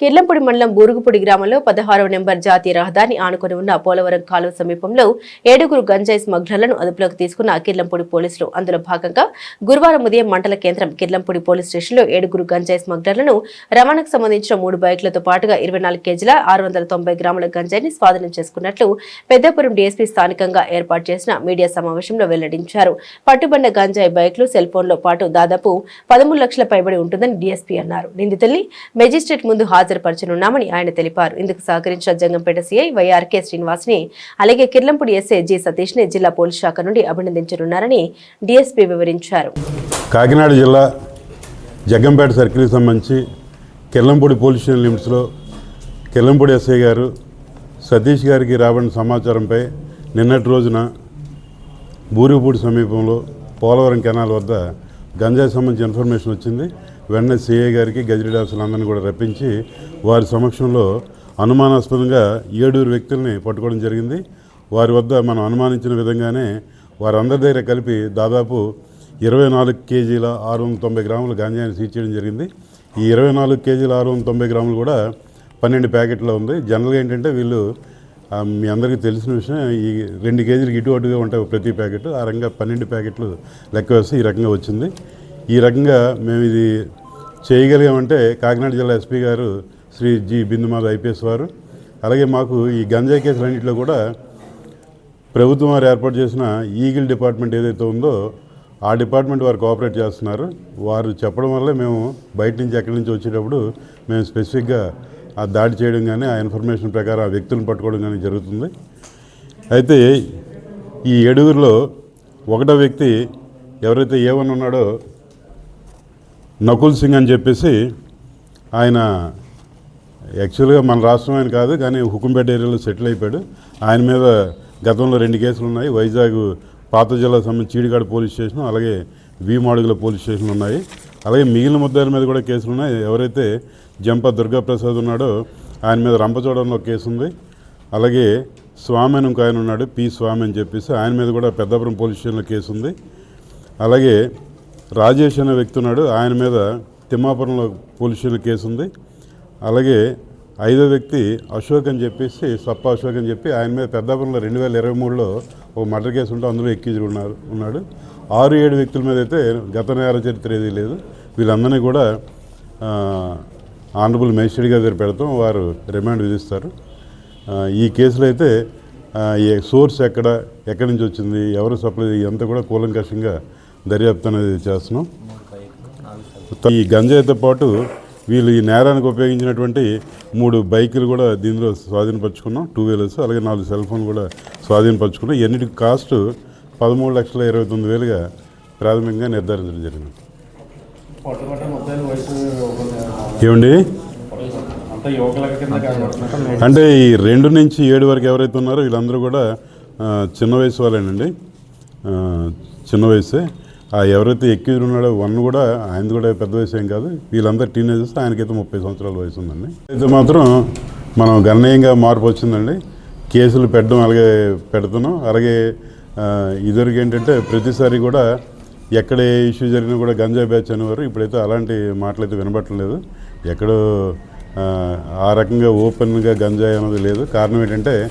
కిర్లంపూడి మండలం బూరుగుపూడి గ్రామంలో పదహారవ నెంబర్ జాతీయ రహదారిని ఆనుకొని ఉన్న పోలవరం కాలువ సమీపంలో ఏడుగురు గంజాయి స్మగ్లర్లను అదుపులోకి తీసుకున్న కిర్లంపూడి పోలీసులు. అందులో భాగంగా గురువారం ఉదయం మండల కేంద్రం కిర్లంపూడి పోలీస్ స్టేషన్లో ఏడుగురు గంజాయి స్మగ్లర్లను రవాణాకు సంబంధించిన మూడు బైక్లతో పాటుగా ఇరవై నాలుగు కేజీల ఆరు వందల తొంభై గ్రాముల గంజాయిని స్వాధీనం చేసుకున్నట్లు పెద్దపురం డీఎస్పీ స్థానికంగా ఏర్పాటు చేసిన మీడియా సమావేశంలో వెల్లడించారు. పట్టుబడిన గంజాయి బైక్లు సెల్ ఫోన్లో పాటు దాదాపు పదమూడు లక్షల పైబడి ఉంటుందని డీఎస్పీ అన్నారు. నిందితుల్ని మెజిస్ట్రేట్ ముందు హాజరుపరచనున్నామని ఆయన తెలిపారు. ఇందుకు సహకరించిన జంగంపేట సీఐ వైఆర్కే శ్రీనివాస్ని అలాగే కిర్లంపూడి ఎస్ఏ జి సతీష్ని జిల్లా పోలీస్ శాఖ నుండి అభినందించనున్నారని డీఎస్పీ వివరించారు. కాకినాడ జిల్లా జగ్గంపేట సర్కిల్కి సంబంధించి కెల్లంపూడి పోలీస్ స్టేషన్ లిమిట్స్లో కెల్లంపూడి ఎస్ఐ గారు సతీష్ గారికి రాబడిన సమాచారంపై నిన్నటి రోజున బూరిపూడి సమీపంలో పోలవరం కెనాల్ వద్ద గంజాయి సంబంధించి ఇన్ఫర్మేషన్ వచ్చింది. వెన్న సిఐ గారికి గజెటెడ్ ఆఫీసులందరినీ కూడా రప్పించి వారి సమక్షంలో అనుమానాస్పదంగా ఏడుగురు వ్యక్తుల్ని పట్టుకోవడం జరిగింది. వారి వద్ద మనం అనుమానించిన విధంగానే వారందరి దగ్గర కలిపి దాదాపు ఇరవై నాలుగు కేజీల ఆరు వందల తొంభై గ్రాముల గాంజాయిని సీజ్ చేయడం జరిగింది. ఈ ఇరవై నాలుగు కేజీల ఆరు వందల తొంభై గ్రాములు కూడా పన్నెండు ప్యాకెట్లో ఉంది. జనరల్గా ఏంటంటే వీళ్ళు మీ అందరికీ తెలిసిన విషయం ఈ రెండు కేజీలకు ఇటు అటుగా ఉంటాయి ప్రతి ప్యాకెట్. ఆ రకంగా పన్నెండు ప్యాకెట్లు లెక్క వేస్తే ఈ రకంగా వచ్చింది. ఈ రకంగా మేము ఇది చేయగలిగామంటే కాకినాడ జిల్లా ఎస్పీ గారు శ్రీ జి బిందుమాధ ఐపీఎస్ వారు. అలాగే మాకు ఈ గంజాయి కేసులన్నింటిలో కూడా ప్రభుత్వం వారు ఏర్పాటు చేసిన ఈగిల్ డిపార్ట్మెంట్ ఏదైతే ఉందో ఆ డిపార్ట్మెంట్ వారు కోఆపరేట్ చేస్తున్నారు. వారు చెప్పడం వల్ల మేము బయట నుంచి ఎక్కడి నుంచి వచ్చేటప్పుడు మేము స్పెసిఫిక్గా ఆ దాడి చేయడం కానీ ఆ ఇన్ఫర్మేషన్ ప్రకారం ఆ వ్యక్తులను పట్టుకోవడం కానీ జరుగుతుంది. అయితే ఈ ఏడుగురిలో ఒకటో వ్యక్తి ఎవరైతే ఏమని ఉన్నాడో నకుల్ సింగ్ అని చెప్పేసి ఆయన యాక్చువల్గా మన రాష్ట్రం ఆయన కాదు కానీ హుకుంపేట ఏరియాలో సెటిల్ అయిపోయాడు. ఆయన మీద గతంలో రెండు కేసులు ఉన్నాయి. వైజాగ్ పాత జిల్లా సంబంధించి చీడిగాడ పోలీస్ స్టేషన్ అలాగే వి మాడుగుల పోలీస్ స్టేషన్లు ఉన్నాయి. అలాగే మిగిలిన ముద్దాయిల మీద కూడా కేసులు ఉన్నాయి. ఎవరైతే జంప దుర్గాప్రసాద్ ఉన్నాడో ఆయన మీద రంపచోడంలో కేసు ఉంది. అలాగే స్వామి అని ఇంకో ఆయన ఉన్నాడు పి స్వామి అని చెప్పేసి ఆయన మీద కూడా పెద్దాపురం పోలీస్ స్టేషన్లో కేసు ఉంది. అలాగే రాజేష్ అనే వ్యక్తి ఉన్నాడు. ఆయన మీద తిమ్మాపురంలో పోలీస్ కేసు ఉంది. అలాగే ఐదో వ్యక్తి అశోక్ అని చెప్పేసి సప్ప అశోక్ అని చెప్పి ఆయన మీద పెద్దాపురంలో రెండు వేల ఇరవై మూడులో ఒక మర్డర్ కేసు ఉంటే అందులో ఎక్కించి ఉన్నారు ఉన్నాడు. ఆరు ఏడు వ్యక్తుల మీద అయితే గత నేర చరిత్ర ఏదీ లేదు. వీళ్ళందరినీ కూడా ఆనరబుల్ మేజిస్ట్రేట్ గారి దగ్గర పెడతాం. వారు రిమాండ్ విధిస్తారు. ఈ కేసులో అయితే ఈ సోర్స్ ఎక్కడ ఎక్కడి నుంచి వచ్చింది ఎవరు సప్లై ఇదంతా కూడా కూలంకషంగా దర్యాప్తు అనేది చేస్తున్నాం. ఈ గంజాయితో పాటు వీళ్ళు ఈ నేరానికి ఉపయోగించినటువంటి మూడు బైకులు కూడా దీనిలో స్వాధీనపరచుకున్నాం. టూ వీలర్స్ అలాగే నాలుగు సెల్ ఫోన్ కూడా స్వాధీనపరచుకున్నాం. ఎన్నిటికి కాస్ట్ పదమూడు లక్షల ఇరవై తొమ్మిది వేలుగా ప్రాథమికంగా నిర్ధారించడం జరిగింది. ఏమండి? అంటే ఈ రెండు నుంచి ఏడు వరకు ఎవరైతే ఉన్నారో వీళ్ళందరూ కూడా చిన్న వయసు వాళ్ళేనండి. చిన్న వయసే. ఎవరైతే ఎక్కువ ఉన్నాడో వన్ కూడా ఆయన కూడా పెద్ద వయసు ఏం కాదు. వీళ్ళందరూ టీనేజర్స్ ఆయనకైతే ముప్పై సంవత్సరాల వయసు ఉందండి. అయితే మాత్రం మనం గణనీయంగా మార్పు వచ్చిందండి. కేసులు పెట్టడం అలాగే పెడుతున్నాం. అలాగే ఇదివరకు ఏంటంటే ప్రతిసారి కూడా ఎక్కడ ఏ ఇష్యూ జరిగినా కూడా గంజా బ్యాచ్ అనేవారు. ఇప్పుడైతే అలాంటి మాటలు అయితే వినబట్టలేదు. ఎక్కడో ఆ, రకంగా ఓపెన్గా గంజాయి అన్నది లేదు. కారణం ఏంటంటే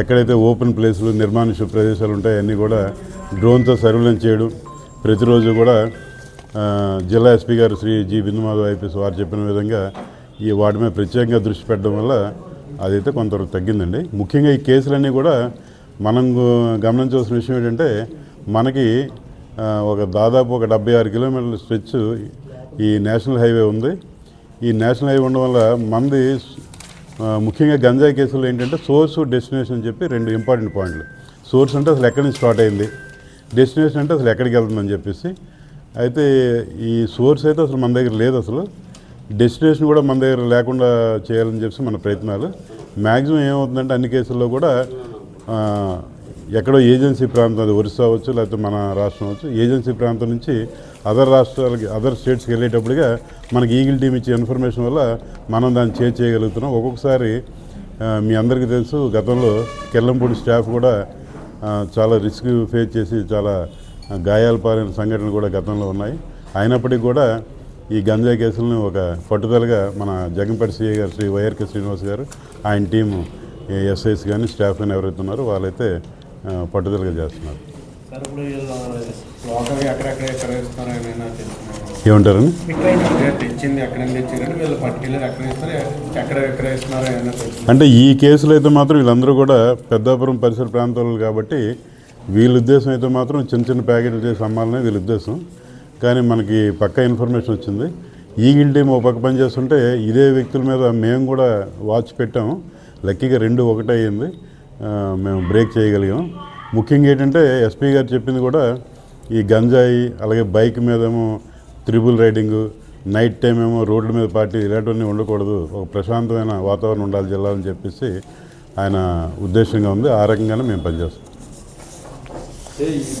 ఎక్కడైతే ఓపెన్ ప్లేసులు నిర్మానుష్య ప్రదేశాలు ఉంటాయో అన్నీ కూడా డ్రోన్తో సర్వేలెన్స్ చేయడం. ప్రతిరోజు కూడా జిల్లా ఎస్పీ గారు శ్రీ జి బిందుమాధవ్ ఐపీఎస్ వారు చెప్పిన విధంగా ఈ వాటి మీద ప్రత్యేకంగా దృష్టి పెట్టడం వల్ల అదైతే కొంతవరకు తగ్గిందండి. ముఖ్యంగా ఈ కేసులన్నీ కూడా మనం గమనించవలసిన విషయం ఏంటంటే మనకి ఒక దాదాపు ఒక డెబ్బై ఆరు కిలోమీటర్ల స్ట్రెచ్ ఈ నేషనల్ హైవే ఉంది. ఈ నేషనల్ హైవే ఉండడం వల్ల మంది ముఖ్యంగా గంజాయి కేసులు ఏంటంటే సోర్స్ డెస్టినేషన్ అని చెప్పి రెండు ఇంపార్టెంట్ పాయింట్లు. సోర్స్ అంటే అసలు ఎక్కడి నుంచి స్టార్ట్ అయింది? డెస్టినేషన్ అంటే అసలు ఎక్కడికి వెళ్తుందని చెప్పేసి. అయితే ఈ సోర్స్ అయితే అసలు మన దగ్గర లేదు అసలు. డెస్టినేషన్ కూడా మన దగ్గర లేకుండా చేయాలని చెప్పి మన ప్రయత్నాలు. మ్యాక్సిమం ఏమవుతుందంటే అన్ని కేసుల్లో కూడా ఎక్కడో ఏజెన్సీ ప్రాంతం అది ఒరిస్సా అవ్వచ్చు లేకపోతే మన రాష్ట్రం అవచ్చు ఏజెన్సీ ప్రాంతం నుంచి అదర్ రాష్ట్రాలకి అదర్ స్టేట్స్కి వెళ్ళేటప్పుడుగా మనకి ఈగిల్ టీం ఇచ్చే ఇన్ఫర్మేషన్ వల్ల మనం దాన్ని చేర్ చేయగలుగుతున్నాం. ఒక్కొక్కసారి మీ అందరికీ తెలుసు గతంలో కెల్లంపూడి స్టాఫ్ కూడా చాలా రిస్క్ ఫేస్ చేసి చాలా గాయాలు పాలైన సంఘటనలు కూడా గతంలో ఉన్నాయి. అయినప్పటికీ కూడా ఈ గంజా కేసులను ఒక పట్టుదలగా మన జగన్పేట సిఐ గారు శ్రీ వైఆర్కే శ్రీనివాస్ గారు ఆయన టీము ఎస్ఐస్ కానీ స్టాఫ్ కానీ ఎవరైతే ఉన్నారో వాళ్ళైతే పట్టుదలగా చేస్తున్నారు. ఏమంటారని అంటే ఈ కేసులో అయితే మాత్రం వీళ్ళందరూ కూడా పెద్దాపురం పరిసర ప్రాంతాలు కాబట్టి వీళ్ళ ఉద్దేశం అయితే మాత్రం చిన్న చిన్న ప్యాకెట్లు చేసి అమ్మాలనే వీళ్ళ ఉద్దేశం. కానీ మనకి పక్కా ఇన్ఫర్మేషన్ వచ్చింది. ఈగిల్ టీం ఒక పక్క పని చేస్తుంటే ఇదే వ్యక్తుల మీద మేము కూడా వాచ్ పెట్టాము. లక్కీగా రెండు ఒకటే అయ్యింది మేము బ్రేక్ చేయగలిగాం. ముఖ్యంగా ఏంటంటే ఎస్పీ గారు చెప్పింది కూడా ఈ గంజాయి అలాగే బైక్ మీదేమో త్రిబుల్ రైడింగ్ నైట్ టైం ఏమో రోడ్ల మీద పార్టీ ఇలాంటివన్నీ ఉండకూడదు. ఒక ప్రశాంతమైన వాతావరణం ఉండాలి జిల్లాలని చెప్పేసి ఆయన ఉద్దేశంగా ఉంది. ఆ రకంగానే మేము పనిచేస్తాం.